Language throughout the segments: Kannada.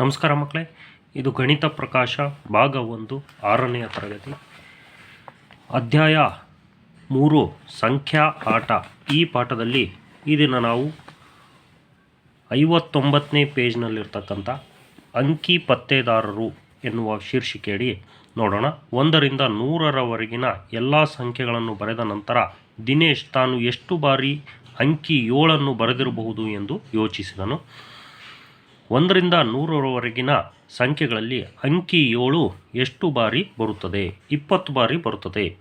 ನಮಸ್ಕಾರ ಮಕ್ಕಳೇ, ಇದು ಗಣಿತ ಪ್ರಕಾಶ ಭಾಗ ಒಂದು, ಆರನೆಯ ತರಗತಿ. ಅಧ್ಯಾಯ ಮೂರು, ಸಂಖ್ಯಾ ಆಟ. ಈ ಪಾಠದಲ್ಲಿ ಈ ದಿನ ನಾವು ಐವತ್ತೊಂಬತ್ತನೇ ಪೇಜ್ನಲ್ಲಿರ್ತಕ್ಕಂಥ ಅಂಕಿ ಪತ್ತೆದಾರರು ಎನ್ನುವ ಶೀರ್ಷಿಕೆಯಡಿ ನೋಡೋಣ. ಒಂದರಿಂದ ನೂರರವರೆಗಿನ ಎಲ್ಲ ಸಂಖ್ಯೆಗಳನ್ನು ಬರೆದ ನಂತರ ದಿನೇಶ್ ತಾನು ಎಷ್ಟು ಬಾರಿ ಅಂಕಿ ಏಳನ್ನು ಬರೆದಿರಬಹುದು ಎಂದು ಯೋಚಿಸಿದನು. ಒಂದರಿಂದ ನೂರರವರೆಗಿನ ಸಂಖ್ಯೆಗಳಲ್ಲಿ ಅಂಕಿ ಏಳು ಎಷ್ಟು ಬಾರಿ ಬರುತ್ತದೆ? ಇಪ್ಪತ್ತು ಬಾರಿ ಬರುತ್ತದೆ.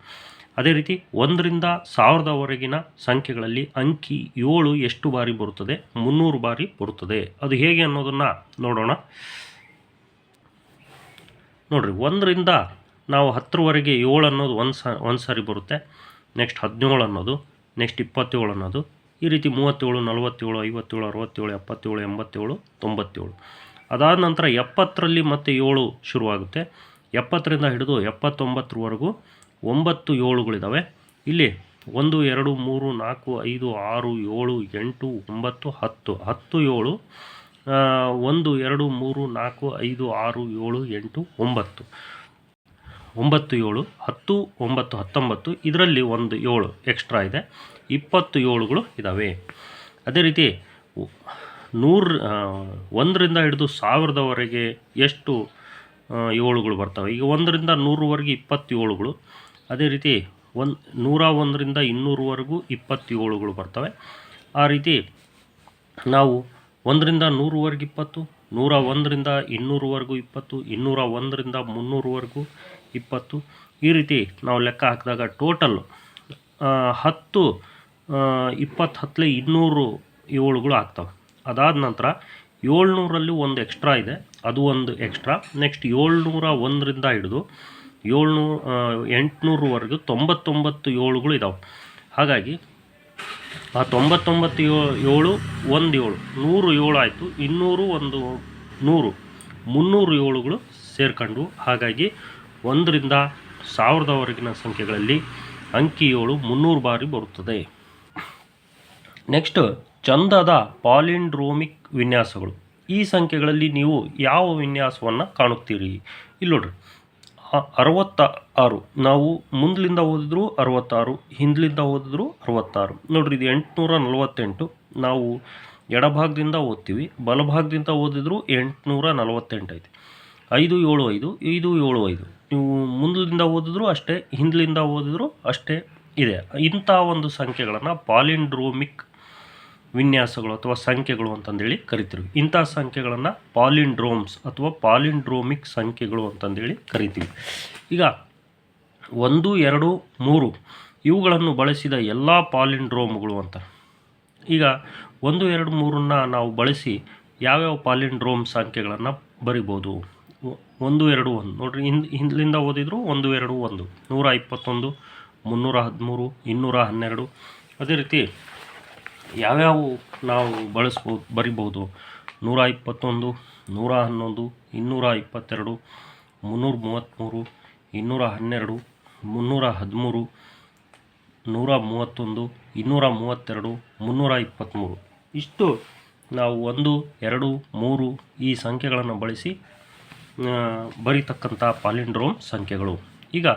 ಅದೇ ರೀತಿ ಒಂದರಿಂದ ಸಾವಿರದವರೆಗಿನ ಸಂಖ್ಯೆಗಳಲ್ಲಿ ಅಂಕಿ ಏಳು ಎಷ್ಟು ಬಾರಿ ಬರುತ್ತದೆ? ಮುನ್ನೂರು ಬಾರಿ ಬರುತ್ತದೆ. ಅದು ಹೇಗೆ ಅನ್ನೋದನ್ನು ನೋಡೋಣ. ನೋಡಿರಿ, ಒಂದರಿಂದ ನಾವು ಹತ್ತರವರೆಗೆ ಏಳು ಅನ್ನೋದು ಒಂದು ಸ ಒಂದು ಸಾರಿ ಬರುತ್ತೆ. ನೆಕ್ಸ್ಟ್ ಹದಿನೇಳು ಅನ್ನೋದು, ನೆಕ್ಸ್ಟ್ ಇಪ್ಪತ್ತೇಳು ಅನ್ನೋದು ಈ ರೀತಿ ಮೂವತ್ತೇಳು, ನಲವತ್ತೇಳು, ಐವತ್ತೇಳು, ಅರವತ್ತೇಳು, ಎಪ್ಪತ್ತೇಳು, ಎಂಬತ್ತೇಳು, ತೊಂಬತ್ತೇಳು. ಅದಾದ ನಂತರ ಎಪ್ಪತ್ತರಲ್ಲಿ ಮತ್ತೆ ಏಳು ಶುರುವಾಗುತ್ತೆ. ಎಪ್ಪತ್ತರಿಂದ ಹಿಡಿದು ಎಪ್ಪತ್ತೊಂಬತ್ತರವರೆಗೂ ಒಂಬತ್ತು ಏಳುಗಳಿದ್ದಾವೆ ಇಲ್ಲಿ ಒಂದು, ಎರಡು, ಮೂರು, ನಾಲ್ಕು, ಐದು, ಆರು, ಏಳು, ಎಂಟು, ಒಂಬತ್ತು, ಹತ್ತು. ಹತ್ತು, ಏಳು ಒಂದು, ಎರಡು, ಮೂರು, ನಾಲ್ಕು, ಐದು, ಆರು, ಏಳು, ಎಂಟು, ಒಂಬತ್ತು. ಒಂಬತ್ತು ಏಳು, ಹತ್ತು, ಒಂಬತ್ತು, ಹತ್ತೊಂಬತ್ತು. ಇದರಲ್ಲಿ ಒಂದು ಏಳು ಎಕ್ಸ್ಟ್ರಾ ಇದೆ. ಇಪ್ಪತ್ತು ಏಳುಗಳು ಇದ್ದಾವೆ ಅದೇ ರೀತಿ ನೂರ ಒಂದರಿಂದ ಹಿಡಿದು ಸಾವಿರದವರೆಗೆ ಎಷ್ಟು ಏಳುಗಳು ಬರ್ತವೆ. ಈಗ ಒಂದರಿಂದ ನೂರವರೆಗೆ ಇಪ್ಪತ್ತೇಳುಗಳು. ಅದೇ ರೀತಿ ಒಂದು, ನೂರ ಒಂದರಿಂದ ಇನ್ನೂರವರೆಗೂ ಇಪ್ಪತ್ತೇಳುಗಳು ಬರ್ತವೆ. ಆ ರೀತಿ ನಾವು ಒಂದರಿಂದ ನೂರವರೆಗೆ ಇಪ್ಪತ್ತು, ನೂರ ಒಂದರಿಂದ ಇನ್ನೂರವರೆಗೂ ಇಪ್ಪತ್ತು, ಇನ್ನೂರ ಒಂದರಿಂದ ಮುನ್ನೂರವರೆಗೂ ಇಪ್ಪತ್ತು. ಈ ರೀತಿ ನಾವು ಲೆಕ್ಕ ಹಾಕಿದಾಗ ಟೋಟಲ್ ಹತ್ತು ಇಪ್ಪತ್ತು ಹತ್ತಲೆ ಇನ್ನೂರು ಏಳುಗಳು ಆಗ್ತವೆ. ಅದಾದ ನಂತರ ಏಳ್ನೂರಲ್ಲಿ ಒಂದು ಎಕ್ಸ್ಟ್ರಾ ಇದೆ. ಅದು ಒಂದು ಎಕ್ಸ್ಟ್ರಾ ನೆಕ್ಸ್ಟ್ ಏಳ್ನೂರ ಒಂದರಿಂದ ಹಿಡಿದು ಏಳ್ನೂರು ಎಂಟುನೂರವರೆಗೂ ತೊಂಬತ್ತೊಂಬತ್ತು ಏಳುಗಳು ಇದ್ದಾವೆ ಹಾಗಾಗಿ ಆ ತೊಂಬತ್ತೊಂಬತ್ತು ಏಳು, ಒಂದು ಏಳು, ನೂರು ಏಳು ಆಯಿತು. ಇನ್ನೂರು ಒಂದು ನೂರು, ಮುನ್ನೂರು ಏಳುಗಳು ಸೇರ್ಕೊಂಡು ಹಾಗಾಗಿ ಒಂದರಿಂದ ಸಾವಿರದವರೆಗಿನ ಸಂಖ್ಯೆಗಳಲ್ಲಿ ಅಂಕಿ ಏಳು ಮುನ್ನೂರು ಬಾರಿ ಬರುತ್ತದೆ. ನೆಕ್ಸ್ಟ್ ಚಂದದ ಪಾಲಿಂಡ್ರೋಮಿಕ್ ವಿನ್ಯಾಸಗಳು. ಈ ಸಂಖ್ಯೆಗಳಲ್ಲಿ ನೀವು ಯಾವ ವಿನ್ಯಾಸವನ್ನು ಕಾಣುತ್ತೀರಿ? ಇಲ್ಲಿ ನೋಡ್ರಿ. ಅರವತ್ತ ಆರು ನಾವು ಮುಂದ್ಲಿಂದ ಓದಿದ್ರು ಅರವತ್ತಾರು, ಹಿಂದ್ಲಿಂದ ಓದಿದ್ರು ಅರವತ್ತಾರು. ನೋಡ್ರಿ, ಇದು ಎಂಟುನೂರ ನಲವತ್ತೆಂಟು. ನಾವು ಎಡಭಾಗದಿಂದ ಓದ್ತೀವಿ, ಬಲಭಾಗದಿಂದ ಓದಿದ್ರು ಎಂಟುನೂರ ನಲವತ್ತೆಂಟು ಐತಿ. ಐದು, ಏಳು, ಐದು ಐದು, ಏಳು, ಐದು. ನೀವು ಮುಂದ್ಲಿಂದ ಓದಿದ್ರು ಅಷ್ಟೇ, ಹಿಂದ್ಲಿಂದ ಓದಿದ್ರು ಅಷ್ಟೇ ಇದೆ. ಇಂಥ ಒಂದು ಸಂಖ್ಯೆಗಳನ್ನು ಪಾಲಿಂಡ್ರೋಮಿಕ್ ವಿನ್ಯಾಸಗಳು ಅಥವಾ ಸಂಖ್ಯೆಗಳು ಅಂತಂದೇಳಿ ಕರಿತೀವಿ ಇಂಥ ಸಂಖ್ಯೆಗಳನ್ನು ಪಾಲಿಂಡ್ರೋಮ್ಸ್ ಅಥವಾ ಪಾಲಿಂಡ್ರೋಮಿಕ್ ಸಂಖ್ಯೆಗಳು ಅಂತಂದೇಳಿ ಕರಿತೀವಿ. ಈಗ ಒಂದು, ಎರಡು, ಮೂರು ಇವುಗಳನ್ನು ಬಳಸಿದ ಎಲ್ಲ ಪಾಲಿಂಡ್ರೋಮ್ಗಳು ಅಂತ. ಈಗ ಒಂದು, ಎರಡು, ಮೂರನ್ನ ನಾವು ಬಳಸಿ ಯಾವ್ಯಾವ ಪಾಲಿಂಡ್ರೋಮ್ ಸಂಖ್ಯೆಗಳನ್ನು ಬರಿಬೋದು? ಒಂದು, ಎರಡು, ಒಂದು. ನೋಡಿರಿ, ಹಿಂದ್ ಹಿಂದಿಂದ ಓದಿದ್ರು ಒಂದು, ಎರಡು, ಒಂದು. ನೂರ ಇಪ್ಪತ್ತೊಂದು, ಮುನ್ನೂರ ಹದಿಮೂರು, ಇನ್ನೂರ ಹನ್ನೆರಡು. ಅದೇ ರೀತಿ ಯಾವ್ಯಾವ ನಾವು ಬಳಸ್ಬೋದು, ಬರಿಬೋದು? ನೂರ ಇಪ್ಪತ್ತೊಂದು, ನೂರ ಹನ್ನೊಂದು, ಇನ್ನೂರ ಇಪ್ಪತ್ತೆರಡು, ಮುನ್ನೂರ ಮೂವತ್ತ್ಮೂರು, ಇನ್ನೂರ ಹನ್ನೆರಡು, ಮುನ್ನೂರ ಹದಿಮೂರು, ನೂರ ಮೂವತ್ತೊಂದು, ಇನ್ನೂರ ಮೂವತ್ತೆರಡು, ಮುನ್ನೂರ ಇಪ್ಪತ್ತ್ಮೂರು. ಇಷ್ಟು ನಾವು ಒಂದು, ಎರಡು, ಮೂರು ಈ ಸಂಖ್ಯೆಗಳನ್ನು ಬಳಸಿ ಬರೀತಕ್ಕಂಥ ಪಾಲಿಂಡ್ರೋಮ್ ಸಂಖ್ಯೆಗಳು. ಈಗ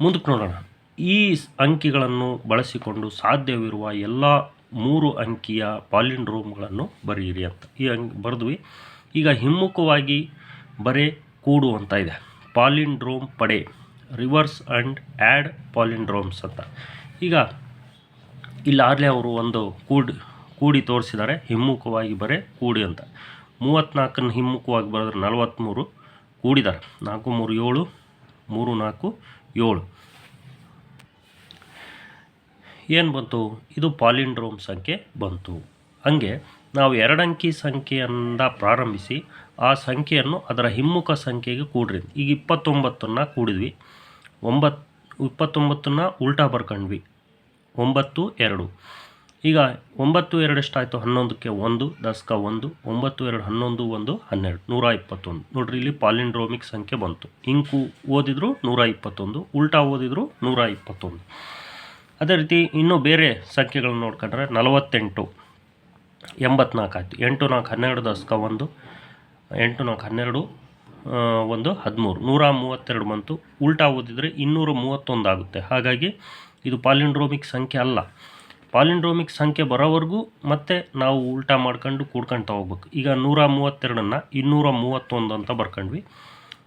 ಮುಂದಕ್ಕೆ ನೋಡೋಣ. ಈ ಅಂಕಿಗಳನ್ನು ಬಳಸಿಕೊಂಡು ಸಾಧ್ಯವಿರುವ ಎಲ್ಲ ಮೂರು ಅಂಕಿಯ ಪಾಲಿಂಡ್ರೋಮ್ಗಳನ್ನು ಬರೆಯಿರಿ ಅಂತ. ಈ ಅಂಕಿ ಬರೆದ್ವಿ. ಈಗ ಹಿಮ್ಮುಖವಾಗಿ ಬರೆ ಕೂಡು ಅಂತ ಇದೆ. ಪಾಲಿಂಡ್ರೋಮ್ ಪಡೆ, ರಿವರ್ಸ್ ಆ್ಯಂಡ್ ಆ್ಯಡ್ ಪಾಲಿಂಡ್ರೋಮ್ಸ್ ಅಂತ. ಈಗ ಇಲ್ಲಿ ಆಗಲೇ ಅವರು ಒಂದು ಕೂಡಿ ಕೂಡಿ ತೋರಿಸಿದ್ದಾರೆ. ಹಿಮ್ಮುಖವಾಗಿ ಬರೆ ಕೂಡಿ ಅಂತ. ಮೂವತ್ತ್ನಾಲ್ಕನ್ನು ಹಿಮ್ಮುಖವಾಗಿ ಬರೆದ್ರೆ ನಲವತ್ತ್ಮೂರು ಕೂಡಿದ್ದಾರೆ. ನಾಲ್ಕು ಮೂರು ಏಳು, ಮೂರು ನಾಲ್ಕು ಏಳು. ಏನು ಬಂತು? ಇದು ಪಾಲಿಂಡ್ರೋಮ್ ಸಂಖ್ಯೆ ಬಂತು. ಹಂಗೆ ನಾವು ಎರಡಂಕಿ ಸಂಖ್ಯೆಯಿಂದ ಪ್ರಾರಂಭಿಸಿ ಆ ಸಂಖ್ಯೆಯನ್ನು ಅದರ ಹಿಮ್ಮುಖ ಸಂಖ್ಯೆಗೆ ಕೂಡ್ರಿ ಈಗ ಇಪ್ಪತ್ತೊಂಬತ್ತನ್ನು ಕೂಡಿದ್ವಿ. ಒಂಬತ್ತು ಇಪ್ಪತ್ತೊಂಬತ್ತನ್ನು ಉಲ್ಟಾ ಬರ್ಕೊಂಡ್ವಿ. ಒಂಬತ್ತು, ಎರಡು. ಈಗ ಒಂಬತ್ತು, ಎರಡು ಎಷ್ಟಾಯಿತು? ಹನ್ನೊಂದಕ್ಕೆ ಒಂದು, ದಸ್ಕ ಒಂದು, ಒಂಬತ್ತು, ಎರಡು, ಹನ್ನೊಂದು, ಒಂದು, ಹನ್ನೆರಡು. ನೂರ ಇಪ್ಪತ್ತೊಂದು. ನೋಡ್ರಿ, ಇಲ್ಲಿ ಪಾಲಿಂಡ್ರೋಮಿಕ್ ಸಂಖ್ಯೆ ಬಂತು. ಇಂಕು ಓದಿದ್ರು ನೂರ ಇಪ್ಪತ್ತೊಂದು, ಉಲ್ಟಾ ಓದಿದ್ರು ನೂರ ಇಪ್ಪತ್ತೊಂದು. ಅದೇ ರೀತಿ ಇನ್ನೂ ಬೇರೆ ಸಂಖ್ಯೆಗಳನ್ನ ನೋಡ್ಕೊಂಡ್ರೆ ನಲವತ್ತೆಂಟು, ಎಂಬತ್ನಾಲ್ಕು ಆಯಿತು. ಎಂಟು, ನಾಲ್ಕು, ಹನ್ನೆರಡು ದಶಕ ಒಂದು, ಎಂಟು, ನಾಲ್ಕು, ಹನ್ನೆರಡು ಒಂದು, ಹದಿಮೂರು. ನೂರ ಮೂವತ್ತೆರಡು ಬಂತು ಉಲ್ಟಾ ಓದಿದರೆ ಇನ್ನೂರ ಮೂವತ್ತೊಂದು ಆಗುತ್ತೆ. ಹಾಗಾಗಿ ಇದು ಪಾಲಿಂಡ್ರೋಮಿಕ್ ಸಂಖ್ಯೆ ಅಲ್ಲ. ಪಾಲಿಂಡ್ರೋಮಿಕ್ ಸಂಖ್ಯೆ ಬರೋವರೆಗೂ ಮತ್ತೆ ನಾವು ಉಲ್ಟಾ ಮಾಡ್ಕೊಂಡು ಕೂಡ್ಕೊಳ್ತಾ ಹೋಗ್ಬೇಕು. ಈಗ ನೂರ ಮೂವತ್ತೆರಡನ್ನು ಇನ್ನೂರ ಮೂವತ್ತೊಂದು ಅಂತ ಬರ್ಕೊಂಡ್ವಿ.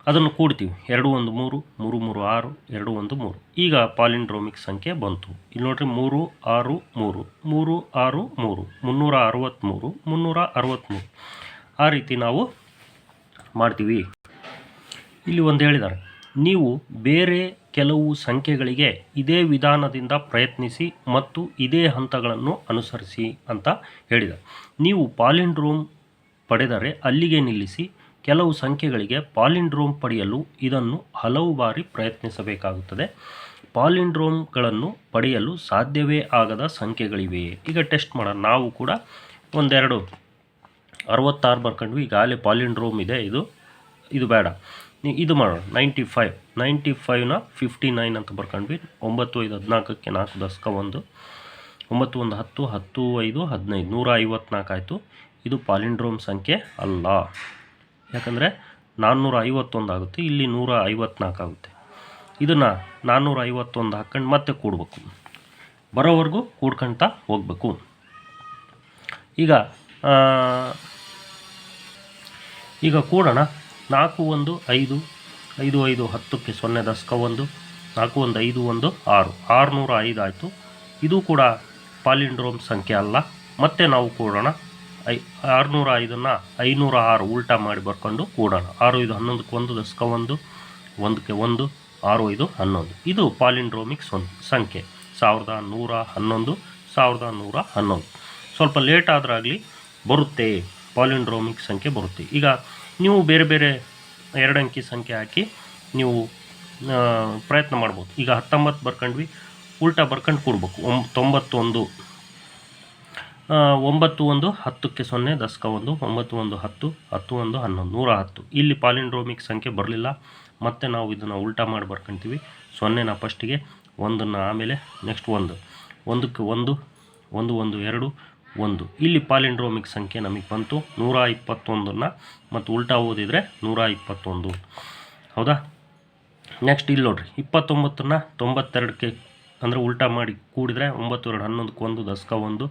ಅದನ್ನು ಕೂಡ್ತೀವಿ. ಎರಡು ಒಂದು ಮೂರು ಮೂರು ಮೂರು ಆರು, ಎರಡು ಒಂದು ಮೂರು. ಈಗ ಪಾಲಿಂಡ್ರೋಮಿಕ್ ಸಂಖ್ಯೆ ಬಂತು. ಇಲ್ಲಿ ನೋಡ್ರಿ ಮೂರು, ಆರು, ಮೂರು. ಮೂರು, ಆರು, ಮೂರು. ಮುನ್ನೂರ ಅರವತ್ತ್ಮೂರು ಮುನ್ನೂರ ಅರವತ್ತ್ಮೂರು ಆ ರೀತಿ ನಾವು ಮಾಡ್ತೀವಿ. ಇಲ್ಲಿ ಒಂದು ಹೇಳಿದ್ದಾರೆ ನೀವು ಬೇರೆ ಕೆಲವು ಸಂಖ್ಯೆಗಳಿಗೆ ಇದೇ ವಿಧಾನದಿಂದ ಪ್ರಯತ್ನಿಸಿ ಮತ್ತು ಇದೇ ಹಂತಗಳನ್ನು ಅನುಸರಿಸಿ ಅಂತ ಹೇಳಿದ ನೀವು ಪಾಲಿಂಡ್ರೋಮ್ ಪಡೆದರೆ ಅಲ್ಲಿಗೆ ನಿಲ್ಲಿಸಿ ಕೆಲವು ಸಂಖ್ಯೆಗಳಿಗೆ ಪಾಲಿಂಡ್ರೋಮ್ ಪಡೆಯಲು ಇದನ್ನು ಹಲವು ಬಾರಿ ಪ್ರಯತ್ನಿಸಬೇಕಾಗುತ್ತದೆ. ಪಾಲಿಂಡ್ರೋಮ್ಗಳನ್ನು ಪಡೆಯಲು ಸಾಧ್ಯವೇ ಆಗದ ಸಂಖ್ಯೆಗಳಿವೆ ಈಗ ಟೆಸ್ಟ್ ಮಾಡೋಣ. ನಾವು ಕೂಡ ಒಂದೆರಡು ಅರವತ್ತಾರು ಬರ್ಕೊಂಡ್ವಿ. ಈಗಾಗಲೇ ಪಾಲಿಂಡ್ರೋಮ್ ಇದೆ. ಇದು ಇದು ಬೇಡ. ಇದು ಮಾಡೋಣ. Ninety five. ನೈಂಟಿ ಫೈವ್ನ ಫಿಫ್ಟಿ ನೈನ್ ಅಂತ ಬರ್ಕೊಂಡ್ವಿ. ಒಂಬತ್ತು ಐದು ಹದಿನಾಲ್ಕಕ್ಕೆ ನಾಲ್ಕು ದಶಕ ಒಂದು. ಒಂಬತ್ತು ಒಂದು ಹತ್ತು ಹತ್ತು ಐದು, ಹದಿನೈದು. ನೂರ ಐವತ್ನಾಲ್ಕು ಆಯಿತು. ಇದು ಪಾಲಿಂಡ್ರೋಮ್ ಸಂಖ್ಯೆ ಅಲ್ಲ. ಯಾಕಂದರೆ ನಾನ್ನೂರ ಐವತ್ತೊಂದು ಆಗುತ್ತೆ, ಇಲ್ಲಿ ನೂರ ಐವತ್ನಾಲ್ಕು ಆಗುತ್ತೆ. ಇದನ್ನು ನಾನ್ನೂರ ಐವತ್ತೊಂದು ಹಾಕ್ಕೊಂಡು ಮತ್ತೆ ಕೂಡಬೇಕು. ಬರೋವರೆಗೂ ಕೂಡ್ಕೊಳ್ತಾ ಹೋಗಬೇಕು. ಈಗ ಈಗ ಕೂಡೋಣ. ನಾಲ್ಕು ಒಂದು ಐದು ಐದು ಐದು ಹತ್ತಕ್ಕೆ ಸೊನ್ನೆ ದಶಕ ಒಂದು, ನಾಲ್ಕು ಒಂದು ಐದು ಒಂದು ಆರು. ಆರುನೂರ ಐದು ಆಯಿತು. ಇದು ಕೂಡ ಪಾಲಿಂಡ್ರೋಮ್ ಸಂಖ್ಯೆ ಅಲ್ಲ. ಮತ್ತೆ ನಾವು ಕೂಡೋಣ. ಐ, ಆರುನೂರ ಐದನ್ನು ಐನೂರ ಆರು ಉಲ್ಟಾ ಮಾಡಿ ಬರ್ಕೊಂಡು ಕೂಡೋಣ. ಆರು ಐದು ಹನ್ನೊಂದಕ್ಕೆ ಒಂದು, ದಶಕ ಒಂದು, ಒಂದಕ್ಕೆ ಒಂದು, ಆರು ಐದು ಹನ್ನೊಂದು. ಇದು ಪಾಲಿಂಡ್ರೋಮಿಕ್ ಸಂಖ್ಯೆ. ಸಾವಿರದ ನೂರ ಹನ್ನೊಂದು, ಸಾವಿರದ ನೂರ ಹನ್ನೊಂದು. ಸ್ವಲ್ಪ ಲೇಟ್ ಆದರಾಗಲಿ ಬರುತ್ತೆ, ಪಾಲಿಂಡ್ರೋಮಿಕ್ ಸಂಖ್ಯೆ ಬರುತ್ತೆ. ಈಗ ನೀವು ಬೇರೆ ಬೇರೆ ಎರಡು ಅಂಕಿ ಸಂಖ್ಯೆ ಹಾಕಿ ನೀವು ಪ್ರಯತ್ನ ಮಾಡ್ಬೋದು. ಈಗ ಹತ್ತೊಂಬತ್ತು ಬರ್ಕೊಂಡ್ವಿ, ಉಲ್ಟಾ ಬರ್ಕೊಂಡು ಕೂಡಬೇಕು. ತೊಂಬತ್ತೊಂದು ಒಂಬತ್ತು ಒಂದು ಹತ್ತಕ್ಕೆ ಸೊನ್ನೆ, ದಶಕ ಒಂದು, ಒಂಬತ್ತು ಒಂದು ಹತ್ತು ಹತ್ತು ಒಂದು ಹನ್ನೊಂದು, ನೂರ ಹತ್ತು. ಇಲ್ಲಿ ಪಾಲಿಂಡ್ರೋಮಿಕ್ ಸಂಖ್ಯೆ ಬರಲಿಲ್ಲ. ಮತ್ತೆ ನಾವು ಇದನ್ನು ಉಲ್ಟಾ ಮಾಡಿ ಬರ್ಕೊಂತೀವಿ. ಸೊನ್ನೆನ ಫಸ್ಟಿಗೆ, ಒಂದನ್ನು ಆಮೇಲೆ ನೆಕ್ಸ್ಟ್ ಒಂದು. ಒಂದಕ್ಕೆ ಒಂದು ಒಂದು ಒಂದು ಎರಡು, ಒಂದು. ಇಲ್ಲಿ ಪಾಲಿಂಡ್ರೋಮಿಕ್ ಸಂಖ್ಯೆ ನಮಗೆ ಬಂತು. ನೂರ ಇಪ್ಪತ್ತೊಂದನ್ನು ಮತ್ತು ಉಲ್ಟಾ ಓದಿದರೆ ನೂರ ಇಪ್ಪತ್ತೊಂದು. ಹೌದಾ? ನೆಕ್ಸ್ಟ್ ಇಲ್ಲಿ ನೋಡ್ರಿ. ಇಪ್ಪತ್ತೊಂಬತ್ತನ್ನು ತೊಂಬತ್ತೆರಡಕ್ಕೆ ಅಂದರೆ ಉಲ್ಟಾ ಮಾಡಿ ಕೂಡಿದರೆ ಒಂಬತ್ತು, ಎರಡು, ಹನ್ನೊಂದಕ್ಕೆ ಒಂದು, ದಶಕ ಒಂದು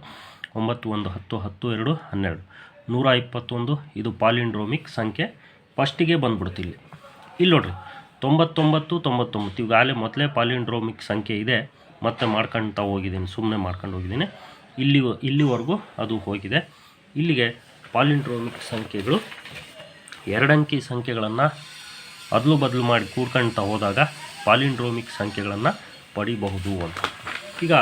ಒಂಬತ್ತು ಒಂದು ಹತ್ತು ಹತ್ತು ಎರಡು ಹನ್ನೆರಡು. ನೂರ ಇಪ್ಪತ್ತೊಂದು, ಇದು ಪಾಲಿಂಡ್ರೋಮಿಕ್ ಸಂಖ್ಯೆ ಫಸ್ಟಿಗೆ ಬಂದ್ಬಿಡ್ತು ಇಲ್ಲಿ. ಇಲ್ಲಿ ನೋಡ್ರಿ, ತೊಂಬತ್ತೊಂಬತ್ತು ತೊಂಬತ್ತೊಂಬತ್ತು. ಈಗಾಗಲೇ ಮೊದಲೇ ಪಾಲಿಂಡ್ರೋಮಿಕ್ ಸಂಖ್ಯೆ ಇದೆ, ಮತ್ತೆ ಮಾಡ್ಕೊಳ್ತಾ ಹೋಗಿದ್ದೀನಿ ಸುಮ್ಮನೆ ಮಾಡ್ಕೊಂಡು ಹೋಗಿದ್ದೀನಿ. ಇಲ್ಲಿ, ಇಲ್ಲಿವರೆಗೂ ಅದು ಹೋಗಿದೆ. ಇಲ್ಲಿಗೆ ಪಾಲಿಂಡ್ರೋಮಿಕ್ ಸಂಖ್ಯೆಗಳು, ಎರಡಂಕಿ ಸಂಖ್ಯೆಗಳನ್ನು ಅದಲು ಬದಲು ಮಾಡಿ ಕೂಡ್ಕೊಳ್ತಾ ಹೋದಾಗ ಪಾಲಿಂಡ್ರೋಮಿಕ್ ಸಂಖ್ಯೆಗಳನ್ನು ಪಡಿಬಹುದು ಅಂತ. ಈಗ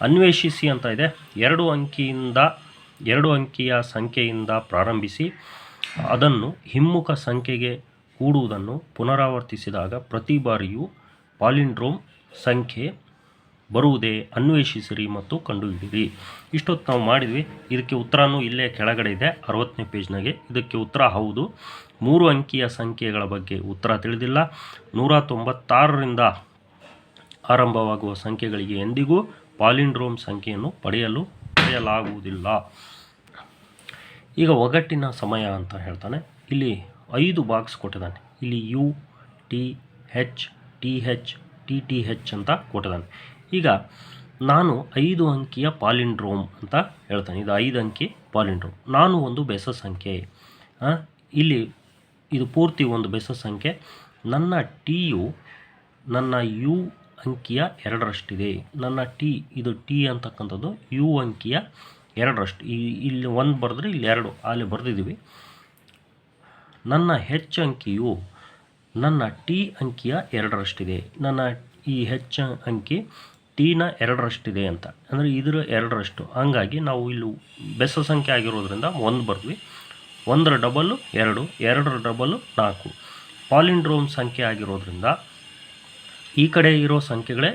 ಅನ್ವೇಷಿಸಿ ಅಂತ ಇದೆ. ಎರಡು ಅಂಕಿಯಿಂದ, ಎರಡು ಅಂಕಿಯ ಸಂಖ್ಯೆಯಿಂದ ಪ್ರಾರಂಭಿಸಿ, ಅದನ್ನು ಹಿಮ್ಮುಖ ಸಂಖ್ಯೆಗೆ ಕೂಡುವುದನ್ನು ಪುನರಾವರ್ತಿಸಿದಾಗ ಪ್ರತಿ ಬಾರಿಯೂ ಪಾಲಿಂಡ್ರೋಮ್ ಸಂಖ್ಯೆ ಬರುವುದೇ ಅನ್ವೇಷಿಸಿರಿ ಮತ್ತು ಕಂಡುಹಿಡಿಯಿರಿ. ಇಷ್ಟೊತ್ತು ನಾವು ಮಾಡಿದ್ವಿ. ಇದಕ್ಕೆ ಉತ್ತರನೂ ಇಲ್ಲೇ ಕೆಳಗಡೆ ಇದೆ. ಅರವತ್ತನೇ ಪೇಜ್ನಾಗೆ ಇದಕ್ಕೆ ಉತ್ತರ ಹೌದು. ಮೂರು ಅಂಕಿಯ ಸಂಖ್ಯೆಗಳ ಬಗ್ಗೆ ಉತ್ತರ ತಿಳಿದಿಲ್ಲ. ನೂರ ತೊಂಬತ್ತಾರರಿಂದ ಆರಂಭವಾಗುವ ಸಂಖ್ಯೆಗಳಿಗೆ ಎಂದಿಗೂ ಪಾಲಿಂಡ್ರೋಮ್ ಸಂಖ್ಯೆಯನ್ನು ಪಡೆಯಲು ಪಡೆಯಲಾಗುವುದಿಲ್ಲ. ಈಗ ಒಗಟ್ಟಿನ ಸಮಯ ಅಂತ ಹೇಳ್ತಾನೆ. ಇಲ್ಲಿ ಐದು ಬಾಕ್ಸ್ ಕೊಟ್ಟಿದ್ದಾನೆ. ಇಲ್ಲಿ U T H T H T T H ಅಂತ ಕೊಟ್ಟಿದ್ದಾನೆ. ಈಗ ನಾನು ಐದು ಅಂಕಿಯ ಪಾಲಿಂಡ್ರೋಮ್ ಅಂತ ಹೇಳ್ತಾನೆ. ಇದು ಐದು ಅಂಕಿ ಪಾಲಿಂಡ್ರೋಮ್. ನಾನು ಒಂದು ಬೆಸ ಸಂಖ್ಯೆ. ಇಲ್ಲಿ ಇದು ಪೂರ್ತಿ ಒಂದು ಬೆಸ ಸಂಖ್ಯೆ. ನನ್ನ ಟಿಯು ನನ್ನ ಯು ಅಂಕಿಯ ಎರಡರಷ್ಟಿದೆ. ನನ್ನ ಟಿ, ಇದು ಟಿ ಅಂತಕ್ಕಂಥದ್ದು, ಯು ಅಂಕಿಯ ಎರಡರಷ್ಟು. ಈ, ಇಲ್ಲಿ ಒಂದು ಬರೆದ್ರೆ ಇಲ್ಲಿ ಎರಡು, ಅಲ್ಲಿ ಬರೆದಿದ್ದೀವಿ. ನನ್ನ ಹೆಚ್ ಅಂಕಿಯು, ನನ್ನ ಟಿ ಅಂಕಿಯ ಎರಡರಷ್ಟಿದೆ. ನನ್ನ ಈ ಹೆಚ್ ಅಂಕಿ ಟಿನ ಎರಡರಷ್ಟಿದೆ ಅಂತ. ಅಂದರೆ ಇದರ ಎರಡರಷ್ಟು. ಹಂಗಾಗಿ ನಾವು ಇಲ್ಲಿ ಬೆಸ ಸಂಖ್ಯೆ ಆಗಿರೋದ್ರಿಂದ ಒಂದು ಬರ್ದ್ವಿ. ಒಂದರ ಡಬಲ್ಲು ಎರಡು, ಎರಡರ ಡಬಲ್ಲು ನಾಲ್ಕು. ಪಾಲಿಂಡ್ರೋಮ್ ಸಂಖ್ಯೆ ಆಗಿರೋದ್ರಿಂದ ಈ ಕಡೆ ಇರೋ ಸಂಖ್ಯೆಗಳೇ